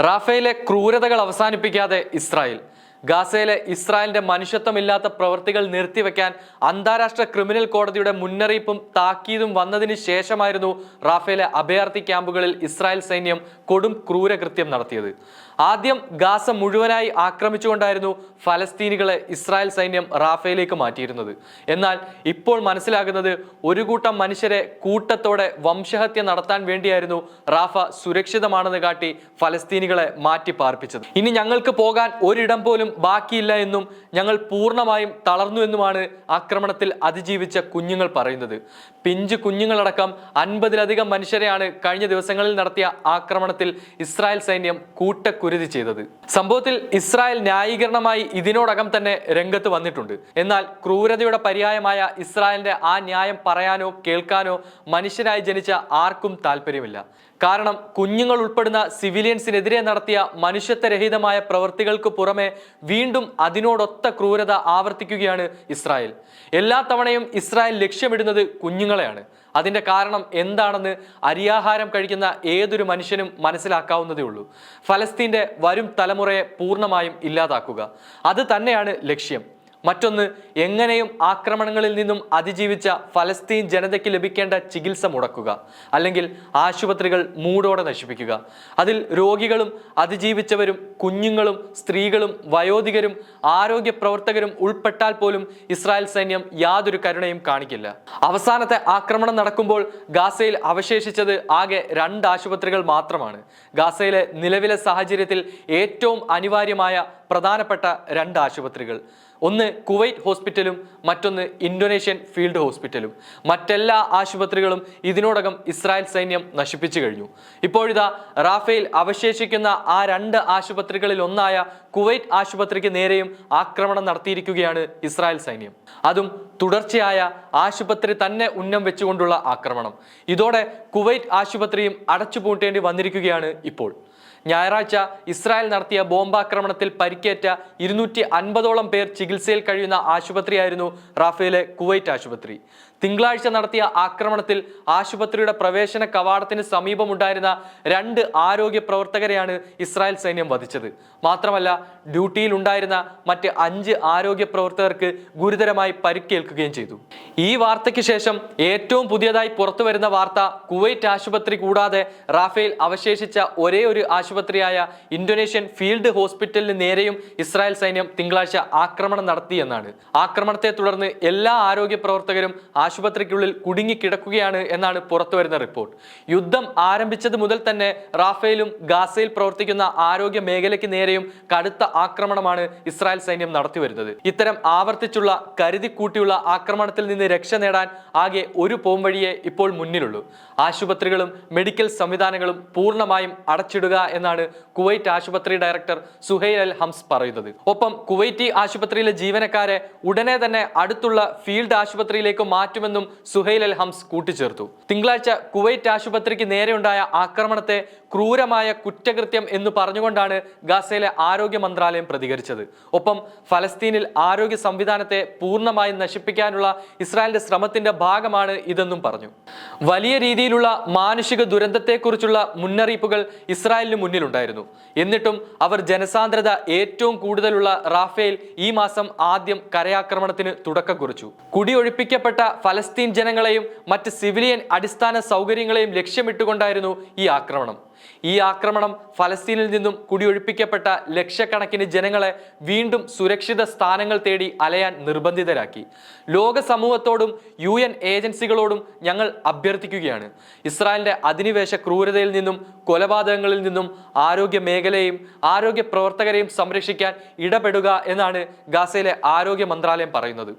റാഫേലെ ക്രൂരതകൾ അവസാനിപ്പിക്കാതെ Israel. ഗാസയിലെ ഇസ്രായേലിന്റെ മനുഷ്യത്വമില്ലാത്ത പ്രവൃത്തികൾ നിർത്തിവെക്കാൻ അന്താരാഷ്ട്ര ക്രിമിനൽ കോടതിയുടെ മുന്നറിയിപ്പും താക്കീതും വന്നതിന് ശേഷമായിരുന്നു റാഫേലെ അഭയാർത്ഥി ക്യാമ്പുകളിൽ ഇസ്രായേൽ സൈന്യം കൊടും ക്രൂരകൃത്യം നടത്തിയത്. ആദ്യം ഗാസ മുഴുവനായി ആക്രമിച്ചുകൊണ്ടായിരുന്നു ഫലസ്തീനികളെ ഇസ്രായേൽ സൈന്യം റാഫേലേക്ക് മാറ്റിയിരുന്നത്. എന്നാൽ ഇപ്പോൾ മനസ്സിലാകുന്നത് ഒരു കൂട്ടം മനുഷ്യരെ കൂട്ടത്തോടെ വംശഹത്യ നടത്താൻ വേണ്ടിയായിരുന്നു റാഫ സുരക്ഷിതമാണെന്ന് കാട്ടി ഫലസ്തീനികളെ മാറ്റി പാർപ്പിച്ചത് ഇനി ഞങ്ങൾക്ക് പോകാൻ ഒരിടം പോലും ബാക്കിയില്ല എന്നും ഞങ്ങൾ പൂർണമായും തളർന്നു എന്നുമാണ് ആക്രമണത്തിൽ അതിജീവിച്ച കുഞ്ഞുങ്ങൾ പറയുന്നത്. പിഞ്ചു കുഞ്ഞുങ്ങളടക്കം അൻപതിലധികം മനുഷ്യരെയാണ് കഴിഞ്ഞ ദിവസങ്ങളിൽ നടത്തിയ ആക്രമണത്തിൽ ഇസ്രായേൽ സൈന്യം കൂട്ടക്കുരുതി ചെയ്തത്. സംഭവത്തിൽ ഇസ്രായേൽ ന്യായീകരണമായി ഇതിനോടകം തന്നെ രംഗത്ത് വന്നിട്ടുണ്ട്. എന്നാൽ ക്രൂരതയുടെ പര്യായമായ ഇസ്രായേലിന്റെ ആ ന്യായം പറയാനോ കേൾക്കാനോ മനുഷ്യരായി ജനിച്ച ആർക്കും താല്പര്യമില്ല. കാരണം കുഞ്ഞുങ്ങൾ ഉൾപ്പെടുന്ന സിവിലിയൻസിനെതിരെ നടത്തിയ മനുഷ്യത്വരഹിതമായ പ്രവൃത്തികൾക്ക് പുറമെ വീണ്ടും അതിനോടൊത്ത ക്രൂരത ആവർത്തിക്കുകയാണ് ഇസ്രായേൽ. എല്ലാ തവണയും ഇസ്രായേൽ ലക്ഷ്യമിടുന്നത് കുഞ്ഞുങ്ങളെയാണ്. അതിന്റെ കാരണം എന്താണെന്ന് അരിയാഹാരം കഴിക്കുന്ന ഏതൊരു മനുഷ്യനും മനസ്സിലാക്കാവുന്നതേ ഉള്ളൂ. ഫലസ്തീന്റെ വരും തലമുറയെ പൂർണമായും ഇല്ലാതാക്കുക. അത് തന്നെയാണ് ലക്ഷ്യം. മറ്റൊന്ന് എങ്ങനെയും ആക്രമണങ്ങളിൽ നിന്നും അതിജീവിച്ച ഫലസ്തീൻ ജനതയ്ക്ക് ലഭിക്കേണ്ട ചികിത്സ മുടക്കുക. അല്ലെങ്കിൽ ആശുപത്രികൾ മൂടോടെ നശിപ്പിക്കുക. അതിൽ രോഗികളും അതിജീവിച്ചവരും കുഞ്ഞുങ്ങളും സ്ത്രീകളും വയോധികരും ആരോഗ്യ പ്രവർത്തകരും ഉൾപ്പെട്ടാൽ പോലും ഇസ്രായേൽ സൈന്യം യാതൊരു കരുണയും കാണിക്കില്ല. അവസാനത്തെ ആക്രമണം നടക്കുമ്പോൾ ഗാസയിൽ അവശേഷിച്ചത് ആകെ രണ്ട് ആശുപത്രികൾ മാത്രമാണ്. ഗാസയിലെ നിലവിലെ സാഹചര്യത്തിൽ ഏറ്റവും അനിവാര്യമായ പ്രധാനപ്പെട്ട രണ്ട് ആശുപത്രികൾ. ഒന്ന് കുവൈറ്റ് ഹോസ്പിറ്റലും മറ്റൊന്ന് ഇന്തോനേഷ്യൻ ഫീൽഡ് ഹോസ്പിറ്റലും. മറ്റെല്ലാ ആശുപത്രികളും ഇതിനോടകം ഇസ്രായേൽ സൈന്യം നശിപ്പിച്ചു കഴിഞ്ഞു. ഇപ്പോഴിതാ റാഫേൽ അവശേഷിക്കുന്ന ആ രണ്ട് ആശുപത്രികളിൽ ഒന്നായ കുവൈറ്റ് ആശുപത്രിക്ക് നേരെയും ആക്രമണം നടത്തിയിരിക്കുകയാണ് ഇസ്രായേൽ സൈന്യം. അതും തുടർച്ചയായ ആശുപത്രി തന്നെ ഉന്നം വെച്ചുകൊണ്ടുള്ള ആക്രമണം. ഇതോടെ കുവൈറ്റ് ആശുപത്രിയും അടച്ചുപൂട്ടേണ്ടി വന്നിരിക്കുകയാണ് ഇപ്പോൾ. ഞായറാഴ്ച ഇസ്രായേൽ നടത്തിയ ബോംബാക്രമണത്തിൽ പരിക്കേറ്റ ഇരുന്നൂറ്റി അൻപതോളം പേർ ചികിത്സയിൽ കഴിയുന്ന ആശുപത്രിയായിരുന്നു റാഫേലെ കുവൈറ്റ് ആശുപത്രി. തിങ്കളാഴ്ച നടത്തിയ ആക്രമണത്തിൽ ആശുപത്രിയുടെ പ്രവേശന കവാടത്തിന് സമീപമുണ്ടായിരുന്ന രണ്ട് ആരോഗ്യ പ്രവർത്തകരെയാണ് ഇസ്രായേൽ സൈന്യം വധിച്ചത്. മാത്രമല്ല ഡ്യൂട്ടിയിൽ ഉണ്ടായിരുന്ന മറ്റ് അഞ്ച് ആരോഗ്യ പ്രവർത്തകർക്ക് ഗുരുതരമായി പരിക്കേൽക്കുകയും ചെയ്തു. ഈ വാർത്തയ്ക്ക് ശേഷം ഏറ്റവും പുതിയതായി പുറത്തു വരുന്ന വാർത്ത കുവൈറ്റ് ആശുപത്രി കൂടാതെ റാഫേൽ അവശേഷിച്ച ഒരേ ഒരു ആശുപത്രിയായ ഇന്തോനേഷ്യൻ ഫീൽഡ് ഹോസ്പിറ്റലിന് നേരെയും ഇസ്രായേൽ സൈന്യം തിങ്കളാഴ്ച ആക്രമണം നടത്തിയെന്നാണ്. ആക്രമണത്തെ തുടർന്ന് എല്ലാ ആരോഗ്യ പ്രവർത്തകരും ആശുപത്രിക്കുള്ളിൽ കുടുങ്ങിക്കിടക്കുകയാണ് എന്നാണ് പുറത്തുവരുന്ന റിപ്പോർട്ട്. യുദ്ധം ആരംഭിച്ചത് മുതൽ തന്നെ റാഫേലും ഗാസയിൽ പ്രവർത്തിക്കുന്ന ആരോഗ്യ മേഖലയ്ക്ക് നേരെയും കടുത്ത ആക്രമണമാണ് ഇസ്രായേൽ സൈന്യം നടത്തി വരുന്നത്. ഇത്തരം ആവർത്തിച്ചുള്ള കരുതിക്കൂട്ടിയുള്ള ആക്രമണത്തിൽ നിന്ന് രക്ഷ നേടാൻ ആകെ ഒരു പോംവഴിയെ ഇപ്പോൾ മുന്നിലുള്ളൂ. ആശുപത്രികളും മെഡിക്കൽ സംവിധാനങ്ങളും പൂർണമായും അടച്ചിടുക എന്നാണ് കുവൈറ്റ് ആശുപത്രി ഡയറക്ടർ സുഹൈൽ അൽ ഹംസ് പറയുന്നത്. ഒപ്പം കുവൈറ്റി ആശുപത്രിയിലെ ജീവനക്കാരെ ഉടനെ തന്നെ അടുത്തുള്ള ഫീൽഡ് ആശുപത്രിയിലേക്ക് മാറ്റുമെന്നും സുഹൈൽ അൽ ഹംസ് കൂട്ടിച്ചേർത്തു. തിങ്കളാഴ്ച കുവൈറ്റ് ആശുപത്രിക്ക് നേരെയുണ്ടായ ആക്രമണത്തെ ക്രൂരമായ കുറ്റകൃത്യം എന്ന് പറഞ്ഞുകൊണ്ടാണ് ഗാസയിലെ ആരോഗ്യ മന്ത്രാലയം പ്രതികരിച്ചത്. ഒപ്പം ഫലസ്തീനിൽ ആരോഗ്യ സംവിധാനത്തെ പൂർണമായി നശിപ്പിക്കാനുള്ള ഇസ്രായേലിന്റെ ശ്രമത്തിന്റെ ഭാഗമാണ് ഇതെന്നും പറഞ്ഞു. വലിയ രീതിയിലുള്ള മാനുഷിക ദുരന്തത്തെക്കുറിച്ചുള്ള മുന്നറിയിപ്പുകൾ ഇസ്രായേലിന് മുന്നിലുണ്ടായിരുന്നു. എന്നിട്ടും അവർ ജനസാന്ദ്രത ഏറ്റവും കൂടുതലുള്ള റാഫേൽ ഈ മാസം ആദ്യം കരയാക്രമണത്തിന് തുടക്കം കുറിച്ചു. കുടിയൊഴിപ്പിക്കപ്പെട്ട ഫലസ്തീൻ ജനങ്ങളെയും മറ്റ് സിവിലിയൻ അടിസ്ഥാന സൗകര്യങ്ങളെയും ലക്ഷ്യമിട്ടുകൊണ്ടായിരുന്നു ഈ ആക്രമണം. ഈ ആക്രമണം ഫലസ്തീനിൽ നിന്നും കുടിയൊഴിപ്പിക്കപ്പെട്ട ലക്ഷക്കണക്കിന് ജനങ്ങളെ വീണ്ടും സുരക്ഷിത സ്ഥാനങ്ങൾ തേടി അലയാൻ നിർബന്ധിതരാക്കി. ലോക സമൂഹത്തോടും യു എൻ ഏജൻസികളോടും ഞങ്ങൾ അഭ്യർത്ഥിക്കുകയാണ്. ഇസ്രായേലിന്റെ അധിനിവേശ ക്രൂരതയിൽ നിന്നും കൊലപാതകങ്ങളിൽ നിന്നും ആരോഗ്യ മേഖലയെയും ആരോഗ്യ പ്രവർത്തകരെയും സംരക്ഷിക്കാൻ ഇടപെടുക എന്നാണ് ഗാസയിലെ ആരോഗ്യ മന്ത്രാലയം പറയുന്നത്.